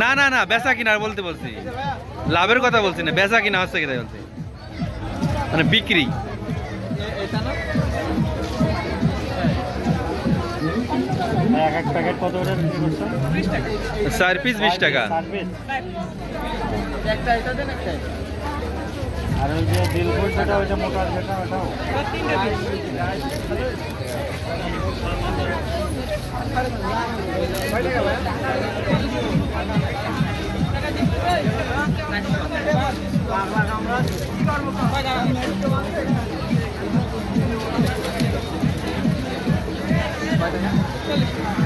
না না না, বেচা কিনা বলতে বলছি। লাভের কথা বলছি না, বেচা কিনা হচ্ছে কিনা বলছি? মানে বিক্রি। চার পিস বিশ টাকা। আর ওই যে ওটাও Thank you.